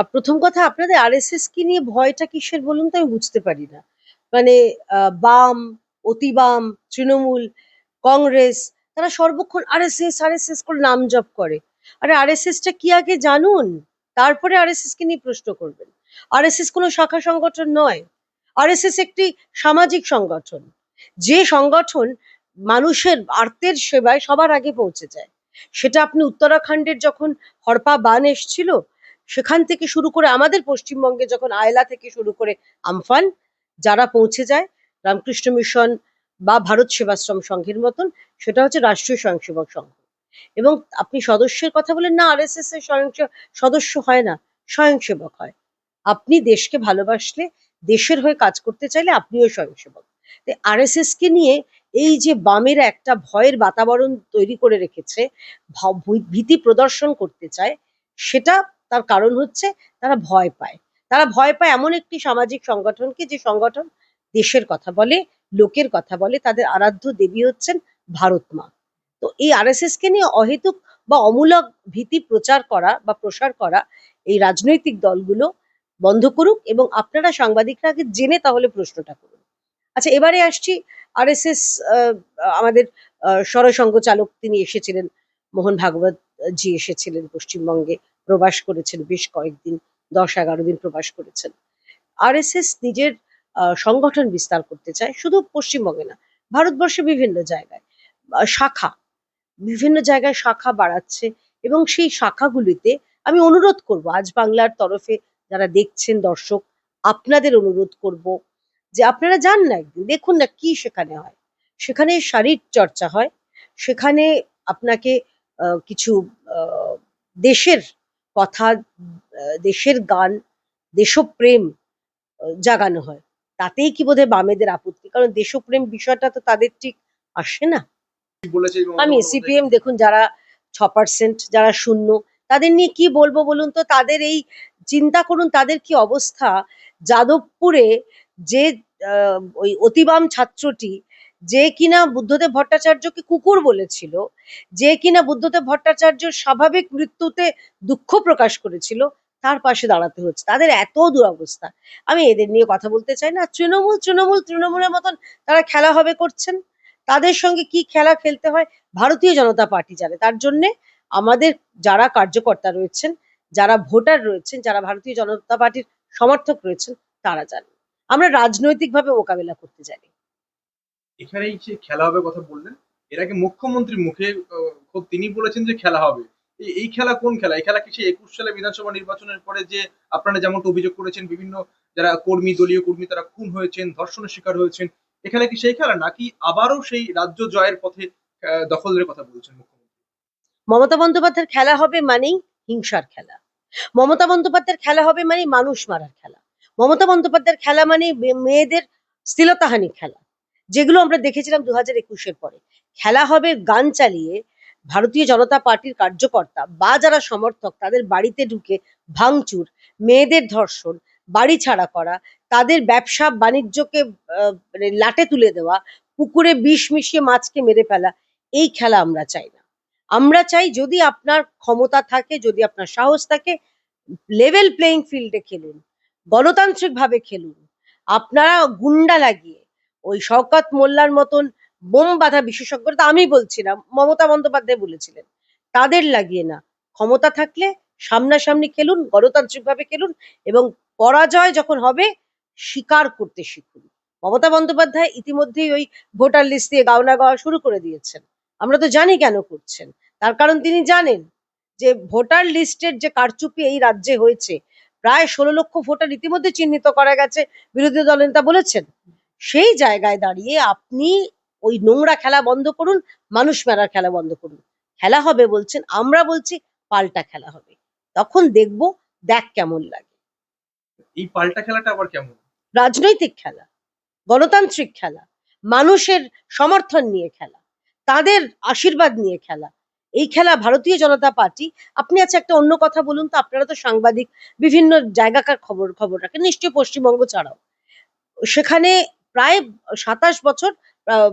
আর প্রথম কথা, আপনাদের আরএসএস কি নিয়ে ভয়টা কিসের বলুন তো? আমি বুঝতে পারি না। মানে বাম, অতিবাম, তৃণমূল, কংগ্রেস, তারা সর্বক্ষণ আরএসএস আরএসএস করে নাম জপ করে। আরে আরএসএসটা কি আগে জানুন? তারপরে আরএসএস কে নিয়ে প্রশ্ন করবেন। আরএসএস কোনো শাখা সংগঠন নয়। আরএসএস একটি সামাজিক সংগঠন। যে সংগঠন মানুষের আর্তের সেবায় সবার আগে পৌঁছে যায়। সেটা আপনি উত্তরাখণ্ডের যখন হরপা বান এসছিল সেখান থেকে শুরু করে আমাদের পশ্চিমবঙ্গে যখন আয়লা থেকে শুরু করে আমফান, যারা পৌঁছে যায়, রামকৃষ্ণ মিশন বা ভারত সেবাশ্রম সংঘের মতন, সেটা হচ্ছে রাষ্ট্রীয় স্বয়ংসেবক সংঘ। এবং আপনি সদস্যের কথা বলেন না আরএসএস এর স্বয়ং সদস্য হয় না, স্বয়ংসেবক হয়। আপনি দেশকে ভালোবাসলে, দেশের হয়ে কাজ করতে চাইলে আপনিও স্বয়ংসেবক। আরএসএস কে নিয়ে এই যে বামের একটা ভয়ের বাতাবরণ তৈরি করে রেখেছে ভীতি প্রদর্শন করতে চায়, সেটা তার কারণ হচ্ছে তারা ভয় পায়। তারা ভয় পায় এমন একটি সামাজিক সংগঠনকে যে সংগঠন দেশের কথা বলে, লোকের কথা বলে, তাদের আরাধ্য দেবী হচ্ছেন ভারত মা। তো এই আরএসএস কে নিয়ে অহেতুক বা অমূলক ভীতি প্রচার করা বা প্রসার করা এই রাজনৈতিক দলগুলো বন্ধ করুক এবং আপনারা সাংবাদিকরা আগে জেনে তাহলে প্রশ্নটা করুন। আচ্ছা এবারে আসছি আরএসএস আমাদের সরসংঘ চালক তিনি এসেছিলেন, মোহন ভাগবত জি এসেছিলেন পশ্চিমবঙ্গে। প্রবাস করেছেন, বেশ কয়েকদিন, দশ এগারো দিন প্রবাস করেছেন। আরএসএস নিজের সংগঠন বিস্তার করতে চায়, শুধু পশ্চিমবঙ্গে না, ভারতবর্ষে বিভিন্ন জায়গায়। শাখা, বিভিন্ন জায়গায় শাখা বাড়াচ্ছে এবং সেই শাখাগুলিতে আমি অনুরোধ করব, আজ বাংলার তরফে যারা দেখছেন দর্শক, আপনাদের অনুরোধ করব যে আপনারা যান না একদিন, দেখুন না কি সেখানে হয়। সেখানে শারীর চর্চা হয়, সেখানে আপনাকে কিছু দেশের কথা দেশের গান, দেশপ্রেম জাগানো হয়। তাতেই কি বোধহয় বামেদের আপত্তি? কারণ দেশপ্রেম বিষয়টা তো তাদের ঠিক আসে না। আমি সিপিএম দেখুন, যারা ছ পার্সেন্ট যারা শূন্য, তাদের নিয়ে কি বলব বলুন তো? তাদের এই চিন্তা করুন, তাদের কি অবস্থা? যাদবপুরে যে ওই অতিবাম ছাত্রটি যে কিনা বুদ্ধদেব ভট্টাচার্যকে কুকুর বলেছিল, যে কিনা বুদ্ধদেব ভট্টাচার্য স্বাভাবিক মৃত্যুতে দুঃখ প্রকাশ করেছিল, তার পাশে দাঁড়াতে হচ্ছে। তাদের এত দুরবস্থা। আমি এদের নিয়ে কথা বলতে চাই না। তৃণমূল তৃণমূল, তৃণমূলের মতন তারা খেলা হবে করছেন। তাদের সঙ্গে কি খেলা খেলতে হয়? ভারতীয় জনতা পার্টি জানে। তার জন্যে আমাদের যারা কার্যকর্তা রয়েছেন, যারা ভোটার রয়েছেন, যারা ভারতীয় জনতা পার্টির সমর্থক রয়েছেন, তারা জানেন। আমরা রাজনৈতিকভাবে মোকাবিলা করতে জানি। এখানে এই যে খেলা হবে কথা বললেন। এর আগে মুখ্যমন্ত্রীর মুখে খোদ তিনি বলেছেন যে খেলা হবে। এই- খেলা কোন খেলা? এই খেলা কি সেই একুশ সালে বিধানসভা নির্বাচনের পরে যে আপনারা যেমনটা অভিযোগ করেছেন, বিভিন্ন যারা কর্মী, দলীয় কর্মী, তারা খুন হয়েছেন, ধর্ষণের শিকার হয়েছেন, এখানে কি সেই খেলা? নাকি আবারও সেই রাজ্য জয়ের পথে দখলের কথা বলছেন মমতা বন্দ্যোপাধ্যায়ের খেলা হবে মানেই হিংসার খেলা। মমতা বন্দ্যোপাধ্যায়ের খেলা হবে মানে মানুষ মারার খেলা। মমতা বন্দ্যোপাধ্যায়ের খেলা মানে মেয়েদের স্থিরতাহানি খেলা। যেগুলো আমরা দেখেছিলাম দু হাজার একুশের পরে। খেলা হবে গান চালিয়ে ভারতীয় জনতা পার্টির কার্যকর্তা বা যারা সমর্থক তাদের বাড়িতে ঢুকে ভাঙচুর, মেয়েদের ধর্ষণ, বাড়ি ছাড়া করা, তাদের ব্যবসা বাণিজ্যকে মানে লাটে তুলে দেওয়া, পুকুরে বিষ মিশিয়ে মাছকে মেরে ফেলা, এই খেলা আমরা চাই না। আমরা চাই যদি আপনার ক্ষমতা থাকে, যদি আপনার সাহস থাকে লেভেল প্লেইং ফিল্ডে খেলুন গণতান্ত্রিক ভাবে খেলুন। আপনারা গুন্ডা লাগিয়ে ওই শওকত মোল্লার মতন বোম বাঁধা বিশেষজ্ঞতা আমি বলছি না, মমতা বন্দ্যোপাধ্যায় বলেছিলেন। তাদের লাগিয়ে না, ক্ষমতা থাকলে সামনাসামনি খেলুন গণতান্ত্রিক ভাবে খেলুন এবং পরাজয় যখন হবে, স্বীকার করতে শিখুন। মমতা বন্দ্যোপাধ্যায় ইতিমধ্যেই ওই ভোটার লিস্ট দিয়ে গাওনা গাওয়া শুরু করে দিয়েছেন। আমরা তো জানি কেন করছেন। তার কারণ তিনি জানেন যে ভোটার লিস্টের যে কারচুপি এই রাজ্যে হয়েছে, প্রায় ষোলো লক্ষ ভোটার ইতিমধ্যে চিহ্নিত করা গেছে, বিরোধী দলনেতা বলেছেন। সেই জায়গায় দাঁড়িয়ে আপনি ওই নোংরা খেলা বন্ধ করুন মানুষ মারার খেলা বন্ধ করুন। খেলা হবে বলছেন আমরা বলছি পাল্টা খেলা হবে। তখন দেখব দেখ কেমন লাগে। এই পাল্টা খেলাটা আবার কেমন? রাজনৈতিক খেলা গণতান্ত্রিক খেলা মানুষের সমর্থন নিয়ে খেলা তাদের আশীর্বাদ নিয়ে খেলা। এই খেলা ভারতীয় জনতা পার্টি আপনি আচ্ছা একটা অন্য কথা বলুন তো আপনারা তো সাংবাদিক বিভিন্ন জায়গাকার খবর খবর রাখেন নিশ্চয়ই পশ্চিমবঙ্গ ছাড়াও। সেখানে প্রায় সাতাশ বছর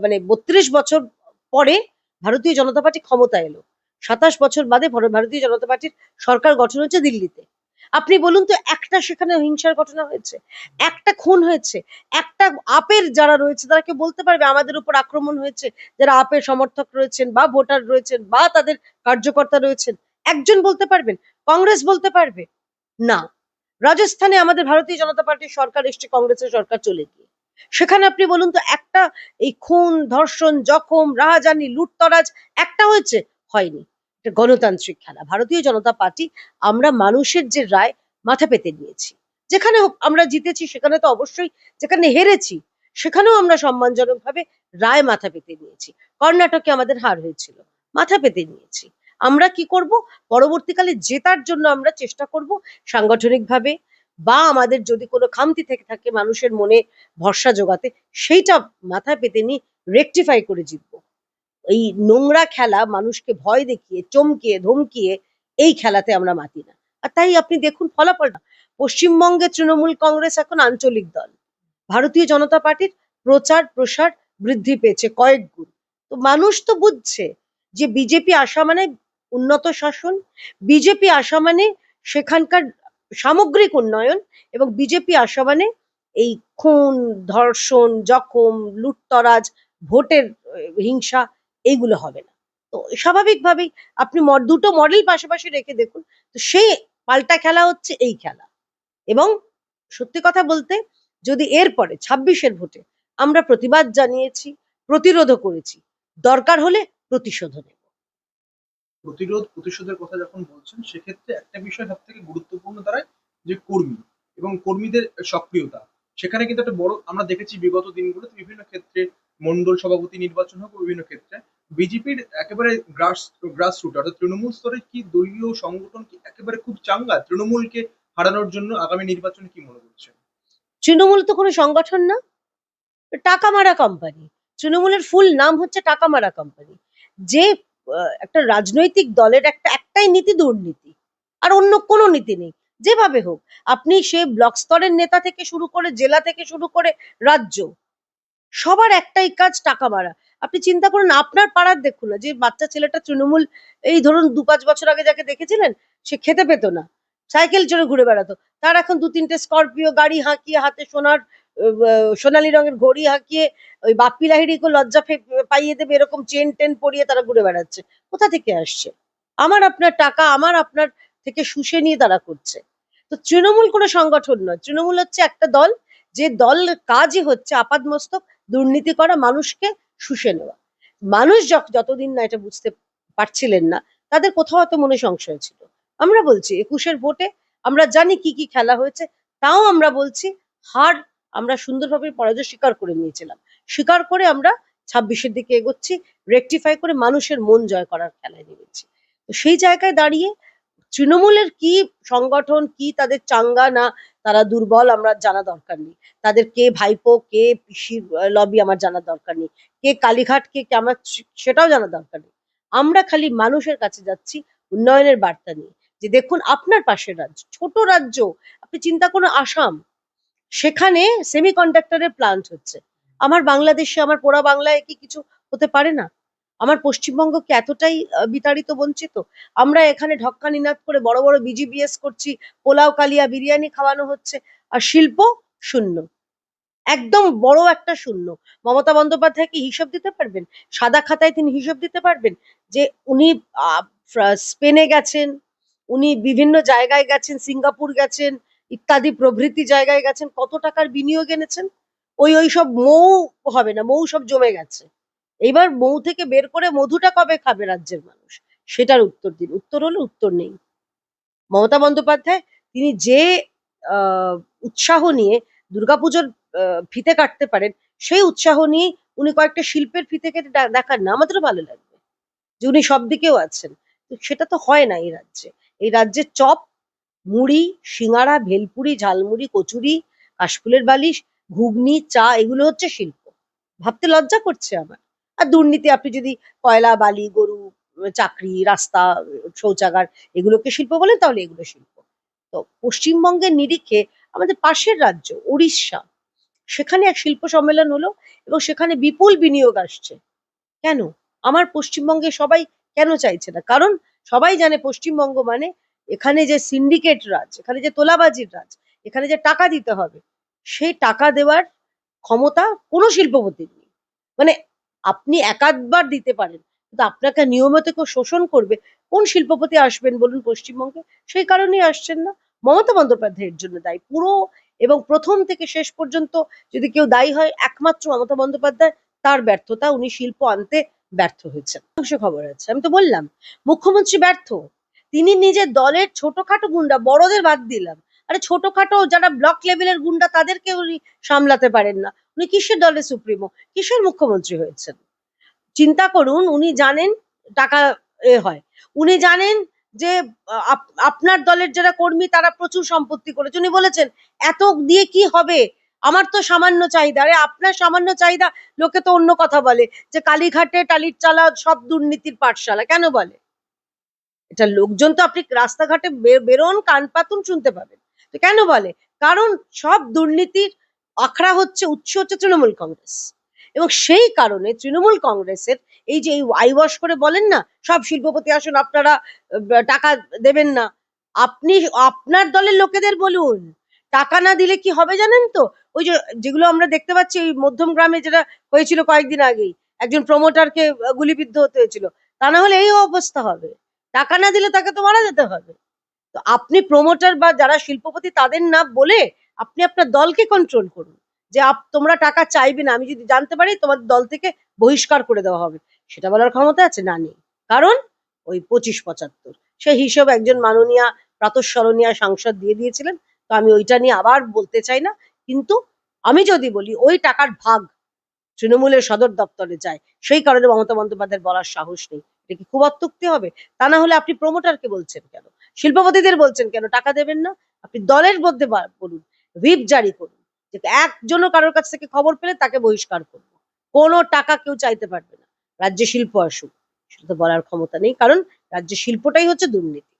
মানে বত্রিশ বছর পরে ভারতীয় জনতা পার্টি ক্ষমতা এলো। সাতাশ বছর বাদে ভর- ভারতীয় জনতা পার্টির সরকার গঠন হচ্ছে দিল্লিতে। আপনি বলুন তো, একটা সেখানে হিংসার ঘটনা হয়েছে? একটা খুন হয়েছে? একটা আপের যারা রয়েছে, তারা কেউ বলতে পারবে আমাদের উপর আক্রমণ হয়েছে? যারা আপের সমর্থক রয়েছেন বা ভোটার রয়েছেন বা তাদের কার্যকর্তা রয়েছেন, একজন বলতে পারবেন? কংগ্রেস বলতে পারবে? না। রাজস্থানে আমাদের ভারতীয় জনতা পার্টির সরকার এসছে, কংগ্রেসের সরকার চলে গিয়ে। সেখানে আপনি বলুন তো একটা এই খুন, ধর্ষণ, জখম, রাহাজানি, লুটতরাজ, একটা হয়েছে, হয়নি। এটা গণতান্ত্রিক খেলা। ভারতীয় জনতা পার্টি আমরা মানুষের যে রায় মাথা পেতে নিয়েছি। যেখানে আমরা জিতেছি, সেখানে তো অবশ্যই যেখানে হেরেছি, সেখানেও আমরা সম্মানজনকভাবে রায় মাথা পেতে নিয়েছি। কর্ণাটকে আমাদের হার হয়েছিল, মাথা পেতে নিয়েছি। আমরা কি করব? পরবর্তীকালে জেতার জন্য আমরা চেষ্টা করব সাংগঠনিকভাবে বা আমাদের যদি কোনো খামতি থেকে থাকে মানুষের মনে ভরসা জোগাতে, সেইটা মাথায় পেতে নিয়ে রেকটিফাই করে জিতবো। এই নোংরা খেলা মানুষকে ভয় দেখিয়ে, চমকিয়ে, ধমকিয়ে এই খেলাতে আমরা মাতি না। আর তাই আপনি দেখুন ফলাফলটা। পশ্চিমবঙ্গে তৃণমূল কংগ্রেস এখন আঞ্চলিক দল। ভারতীয় জনতা পার্টির প্রচার প্রসার বৃদ্ধি পেয়েছে কয়েক গুণ। তো মানুষ তো বুঝছে যে বিজেপি আসা মানে উন্নত শাসন, বিজেপি আসা মানে সেখানকার সামগ্রিক উন্নয়ন এবং বিজেপি আসা মানে এই খুন, ধর্ষণ, জখম, লুটতরাজ, ভোটের হিংসা এইগুলো হবে না। তো স্বাভাবিকভাবেই আপনি দুটো মডেল পাশাপাশি রেখে দেখুন, তো সেই পাল্টা খেলা হচ্ছে এই খেলা। এবং সত্যি কথা বলতে যদি এরপরে, ছাব্বিশের ভোটে আমরা প্রতিবাদ জানিয়েছি, প্রতিরোধও করেছি, দরকার হলে প্রতিশোধও নেব। প্রতিরোধ প্রতিশোধের কথা যখন বলছেন, সেক্ষেত্রে একটা বিষয় সব থেকে গুরুত্বপূর্ণ দাঁড়ায় যে কর্মী এবং কর্মীদের সক্রিয়তা। সেখানে কিন্তু একটা বড়, আমরা দেখেছি বিগত দিনগুলোতে বিভিন্ন ক্ষেত্রে মন্ডল সভাপতি নির্বাচন হোক বিভিন্ন ক্ষেত্রে বিজেপির একেবারে গ্রাস গ্রাস রুট অর্থাৎ তৃণমূল স্তরে কি দলীয় সংগঠন কি একেবারে খুব চাঙ্গা, তৃণমূলকে হারানোর জন্য আগামী নির্বাচনে কি মনে করছেন? তৃণমূল তো কোনো সংগঠন না। টাকা মারা কোম্পানি তৃণমূলের ফুল নাম হচ্ছে টাকা মারা কোম্পানি যে একটা রাজনৈতিক দলের একটা, একটাই নীতি দুর্নীতি। আর অন্য কোনো নীতি নেই। যেভাবে হোক, আপনি সে ব্লক স্তরের নেতা থেকে শুরু করে জেলা থেকে শুরু করে রাজ্য, সবার একটাই কাজ টাকা মারা। আপনি চিন্তা করুন, আপনার পাড়ার দেখুন না, যে বাচ্চা ছেলেটা তৃণমূল, এই ধরুন দু পাঁচ বছর আগে যাকে দেখেছিলেন, সে খেতে পেতো না। সাইকেল চড়ে ঘুরে বেড়াতো। তার এখন দু তিনটে স্করপিও গাড়ি হাঁকিয়ে হাতে সোনার সোনালী রঙের ঘড়ি হাঁকিয়ে ওই বাপ্পি লাহিড়িকে লজ্জা পাইয়ে দেবে, এরকম চেন টেন পরিয়ে তারা ঘুরে বেড়াচ্ছে। কোথা থেকে আসছে? আমার আপনার টাকা, আমার আপনার থেকে শুষে নিয়ে তারা করছে। তো তৃণমূল কোনো সংগঠন নয়। তৃণমূল হচ্ছে একটা দল, যে দল কাজই হচ্ছে আপাদমস্তক, দুর্নীতি করা, মানুষকে শুষে নেওয়া। মানুষ যতদিন না এটা বুঝতে পারছিলেন না, তাদের কোথাও হয়তো মনে সংশয় ছিল। আমরা বলছি, একুশের ভোটে আমরা জানি কি কি খেলা হয়েছে, তাও আমরা বলছি, হার আমরা সুন্দরভাবে পরাজয় স্বীকার করে নিয়েছিলাম। স্বীকার করে আমরা ছাব্বিশের দিকে এগোচ্ছি রেকটিফাই করে মানুষের মন জয় করার খেলায় নেমেছি। তো সেই জায়গায় দাঁড়িয়ে তৃণমূলের কি সংগঠন, কি তাদের চাঙ্গা না, তারা দুর্বল আমরা জানা দরকার নেই। তাদের কে ভাইপো, কে পিসির লবি আমার জানার দরকার নেই। কে কালীঘাট কে আমার, সেটাও জানা দরকার নেই। আমরা খালি মানুষের কাছে যাচ্ছি উন্নয়নের বার্তা নিয়ে। যে দেখুন, আপনার পাশের রাজ্য, ছোট রাজ্য, আপনি চিন্তা করুন, আসাম। সেখানে সেমি কন্ডাক্টরের প্লান্ট হচ্ছে। আমার বাংলাদেশে, আমার পোড়া বাংলায় কি কিছু হতে পারে না? আমার পশ্চিমবঙ্গ কি এতটাই বিতাড়িত, বঞ্চিত? আমরা এখানে ঢক্কা নিনাদ করে বড় বড় বিজিবিএস করছি, পোলাও, কালিয়া বিরিয়ানি খাওয়ানো হচ্ছে, আর শিল্প শূন্য। একদম বড় একটা শূন্য। মমতা বন্দ্যোপাধ্যায় কি হিসাব দিতে পারবেন? সাদা খাতায় তিনি হিসাব দিতে পারবেন? যে উনি স্পেনে গেছেন, উনি বিভিন্ন জায়গায় গেছেন, সিঙ্গাপুর গেছেন ইত্যাদি প্রভৃতি জায়গায় গেছেন, কত টাকার বিনিয়োগ এনেছেন, ওই ওই সব মৌ হবে না, মৌ সব জমে গেছে। এইবার মৌ থেকে বের করে মধুটা কবে খাবে রাজ্যের মানুষ? সেটার উত্তর দিন। উত্তর হলো উত্তর নেই। মমতা বন্দ্যোপাধ্যায়, তিনি যে উৎসাহ নিয়ে দুর্গাপুজোর ফিতে কাটতে পারেন, সেই উৎসাহ নিয়ে উনি কয়েকটা শিল্পের ফিতে কেটে দে- দেখান না, আমাদেরও ভালো লাগবে। যে উনি সব দিকেও আছেন সেটা তো হয় না এই রাজ্যে। এই রাজ্যে চপ মুড়ি সিঙ্গারা ভেলপুরি, ঝালমুড়ি, কচুরি, কাশফুলের বালিশ, ঘুগনি, চা, এগুলো হচ্ছে শিল্প। ভাবতে লজ্জা করছে আমার। আর দুর্নীতি, আপনি যদি কয়লা, বালি, গরু, চাকরি, রাস্তা, শৌচাগার এগুলোকে শিল্প বলেন, তাহলে এগুলো শিল্প। তো পশ্চিমবঙ্গের নিরিখে আমাদের পাশের রাজ্য উড়িষ্যা সেখানে এক শিল্প সম্মেলন হলো এবং সেখানে বিপুল বিনিয়োগ আসছে। কেন? আমার পশ্চিমবঙ্গে সবাই কেন চাইছে না? কারণ সবাই জানে পশ্চিমবঙ্গ মানে এখানে যে সিন্ডিকেট রাজ, এখানে যে তোলাবাজির রাজ, এখানে যে টাকা দিতে হবে, সেই টাকা দেওয়ার ক্ষমতা কোনো শিল্পপতির নেই। মানে আপনি একাধবার দিতে পারেন, কিন্তু আপনাকে নিয়মিত কেউ শোষণ করবে, কোন শিল্পপতি আসবেন বলুন পশ্চিমবঙ্গে? সেই কারণেই আসছেন না। মমতা বন্দ্যোপাধ্যায়ের জন্য দায়ী। পুরো এবং প্রথম থেকে শেষ পর্যন্ত যদি কেউ দায়ী হয়, একমাত্র মমতা বন্দ্যোপাধ্যায়, তার ব্যর্থতা উনি শিল্প আনতে ব্যর্থ হয়েছেন। খবর আছে। আমি তো বললাম, মুখ্যমন্ত্রী ব্যর্থ। তিনি নিজের দলের ছোটখাটো গুন্ডা, বড়দের বাদ দিলাম। আরে ছোটখাটো যারা ব্লক লেভেলের গুন্ডা, তাদেরকে উনি সামলাতে পারেন না। উনি কিসের দলের সুপ্রিমো? কিসের মুখ্যমন্ত্রী হয়েছেন? চিন্তা করুন, উনি জানেন টাকা এ হয়। উনি জানেন যে, আপ- আপনার দলের যারা কর্মী, তারা প্রচুর সম্পত্তি করেছে। উনি বলেছেন, এত দিয়ে কি হবে? আমার তো সামান্য চাহিদা। আরে আপনার সামান্য চাহিদা, লোকে তো অন্য কথা বলে, যে কালীঘাটে টালির চালা সব দুর্নীতির পাঠশালা। কেন বলে? এটা লোকজন তো আপনি রাস্তাঘাটে বেরোন, কান পাতুন শুনতে পাবেন। তো কেন বলে? কারণ সব দুর্নীতির আখড়া হচ্ছে, উৎস হচ্ছে তৃণমূল কংগ্রেস। এবং সেই কারণে তৃণমূল কংগ্রেসের এই যে আই ওয়াশ করে বলেন না, সব শিল্পপতি আসুন, আপনারা টাকা দেবেন না। আপনি, আপনার দলের লোকেদের বলুন। টাকা না দিলে কি হবে জানেন তো? ওই যে, যেগুলো আমরা দেখতে পাচ্ছি, ওই মধ্যম গ্রামে যেটা হয়েছিল কয়েকদিন আগেই, একজন প্রমোটারকে গুলিবিদ্ধ হতে হয়েছিল। তা না হলে এই অবস্থা হবে। টাকা না দিলে তাকে তো মারা যেতে হবে। তো আপনি প্রমোটার বা যারা শিল্পপতি তাদের না বলে আপনি আপনার দলকে কন্ট্রোল করুন। যে আপ- তোমরা টাকা চাইবে না, আমি যদি জানতে পারি তোমার দল থেকে বহিষ্কার করে দেওয়া হবে। সেটা বলার ক্ষমতা আছে? না, নেই। কারণ ওই পঁচিশ পঁচাত্তর। সেই হিসেবে একজন মাননীয়া প্রাতঃস্মরণীয় সাংসদ দিয়ে দিয়েছিলেন। তো আমি ওইটা নিয়ে আবার বলতে চাই না। কিন্তু আমি যদি বলি ওই টাকার ভাগ তৃণমূলের সদর দপ্তরে যায়, সেই কারণে মমতা বন্দ্যোপাধ্যায়ের বলার সাহস নেই। এটা কি খুব অত্যুক্তি হবে? তা না হলে আপনি প্রমোটারকে বলছেন কেন? শিল্পপতিদের বলছেন কেন? টাকা দেবেন না? আপনি দলের মধ্যে বলুন হুইপ জারি করুন। যে একজনও কারোর কাছ থেকে খবর পেলে তাকে বহিষ্কার করব। কোনো টাকা কেউ চাইতে পারবে না। রাজ্যে শিল্প আসুক, সেটা তো বলার ক্ষমতা নেই। কারণ রাজ্যে শিল্পটাই হচ্ছে দুর্নীতি।